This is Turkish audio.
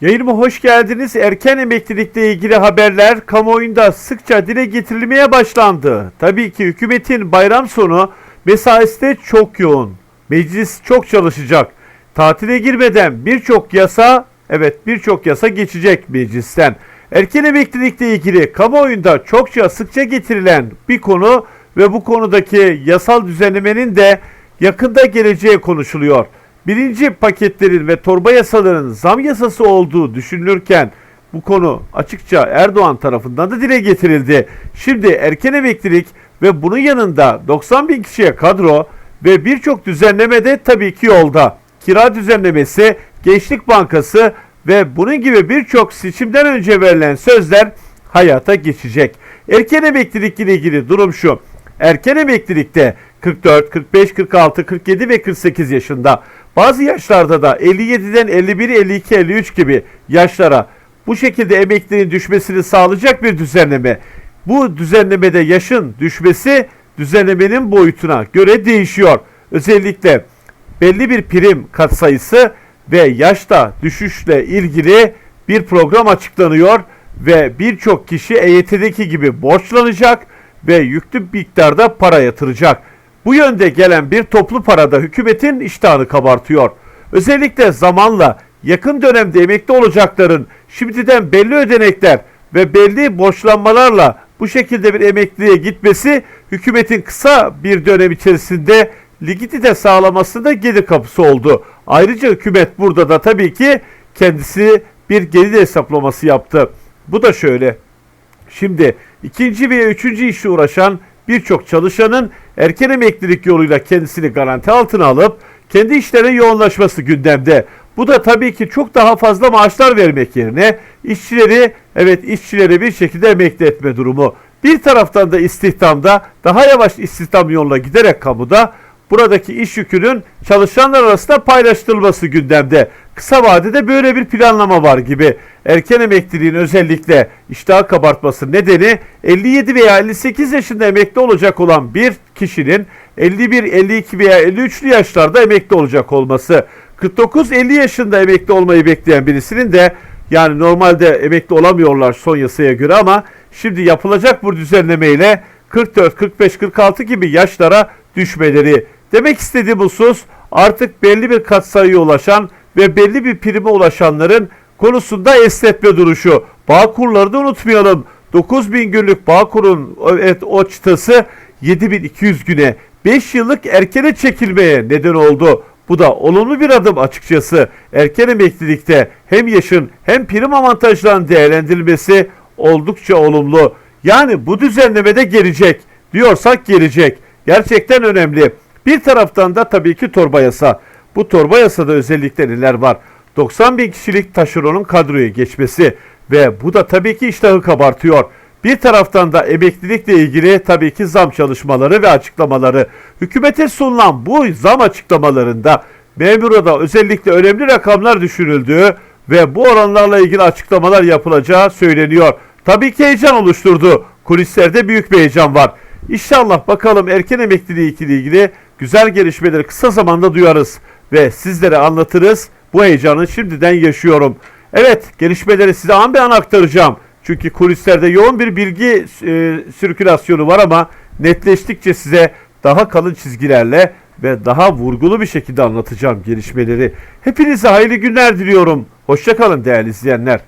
Yayınıma hoş geldiniz. Erken emeklilikle ilgili haberler kamuoyunda sıkça dile getirilmeye başlandı. Tabii ki hükümetin bayram sonu mesaisi de çok yoğun. Meclis çok çalışacak. Tatile girmeden birçok yasa, evet birçok yasa geçecek meclisten. Erken emeklilikle ilgili kamuoyunda çokça sıkça getirilen bir konu ve bu konudaki yasal düzenlemenin de yakında geleceği konuşuluyor. Birinci paketlerin ve torba yasaların zam yasası olduğu düşünülürken bu konu açıkça Erdoğan tarafından da dile getirildi. Şimdi erken emeklilik ve bunun yanında 90 bin kişiye kadro ve birçok düzenleme de tabii ki yolda. Kira düzenlemesi, Gençlik Bankası ve bunun gibi birçok seçimden önce verilen sözler hayata geçecek. Erken emeklilik ile ilgili durum şu. Erken emeklilikte 44, 45, 46, 47 ve 48 yaşında bazı yaşlarda da 57'den 51, 52, 53 gibi yaşlara bu şekilde emekliliğin düşmesini sağlayacak bir düzenleme. Bu düzenlemede yaşın düşmesi düzenlemenin boyutuna göre değişiyor. Özellikle belli bir prim katsayısı ve yaşta düşüşle ilgili bir program açıklanıyor ve birçok kişi EYT'deki gibi borçlanacak ve yüklü miktarda para yatıracak. Bu yönde gelen bir toplu parada hükümetin iştahını kabartıyor. Özellikle zamanla yakın dönemde emekli olacakların şimdiden belli ödenekler ve belli borçlanmalarla bu şekilde bir emekliliğe gitmesi hükümetin kısa bir dönem içerisinde likidite sağlamasında gelir kapısı oldu. Ayrıca hükümet burada da tabii ki kendisi bir gelir hesaplaması yaptı. Bu da şöyle. Şimdi ikinci veya üçüncü işle uğraşan birçok çalışanın erken emeklilik yoluyla kendisini garanti altına alıp kendi işlerine yoğunlaşması gündemde. Bu da tabii ki çok daha fazla maaşlar vermek yerine işçileri evet işçileri bir şekilde emekli etme durumu. Bir taraftan da istihdamda daha yavaş istihdam yoluna giderek kamuda buradaki iş yükünün çalışanlar arasında paylaştırılması gündemde. Kısa vadede böyle bir planlama var gibi. Erken emekliliğin özellikle iştah kabartması nedeni 57 veya 58 yaşında emekli olacak olan bir kişinin 51, 52 veya 53'lü yaşlarda emekli olacak olması. 49-50 yaşında emekli olmayı bekleyen birisinin de yani normalde emekli olamıyorlar son yasaya göre ama şimdi yapılacak bu düzenlemeyle 44, 45, 46 gibi yaşlara düşmeleri. Demek istediğim husus artık belli bir katsayıya ulaşan ve belli bir prime ulaşanların konusunda esnetme duruşu. Bağ kurlarını unutmayalım. 9000 günlük Bağkur'un evet, o çıtası 7200 güne 5 yıllık erkene çekilmeye neden oldu. Bu da olumlu bir adım açıkçası. Erken emeklilikte hem yaşın hem prim avantajlarının değerlendirilmesi oldukça olumlu. Yani bu düzenlemede gelecek diyorsak gelecek. Gerçekten önemli. Bir taraftan da tabii ki torba yasa. Bu torba yasada özellikle neler var? 90 bin kişilik taşeronun kadroya geçmesi ve bu da tabii ki iştahı kabartıyor. Bir taraftan da emeklilikle ilgili tabii ki zam çalışmaları ve açıklamaları. Hükümete sunulan bu zam açıklamalarında memurada özellikle önemli rakamlar düşürüldüğü ve bu oranlarla ilgili açıklamalar yapılacağı söyleniyor. Tabii ki heyecan oluşturdu. Kulislerde büyük bir heyecan var. İnşallah bakalım erken emekliliği ile ilgili güzel gelişmeleri kısa zamanda duyarız ve sizlere anlatırız. Bu heyecanı şimdiden yaşıyorum. Evet gelişmeleri size an be an aktaracağım. Çünkü kulislerde yoğun bir bilgi e, sirkülasyonu var ama netleştikçe size daha kalın çizgilerle ve daha vurgulu bir şekilde anlatacağım gelişmeleri. Hepinize hayırlı günler diliyorum. Hoşçakalın değerli izleyenler.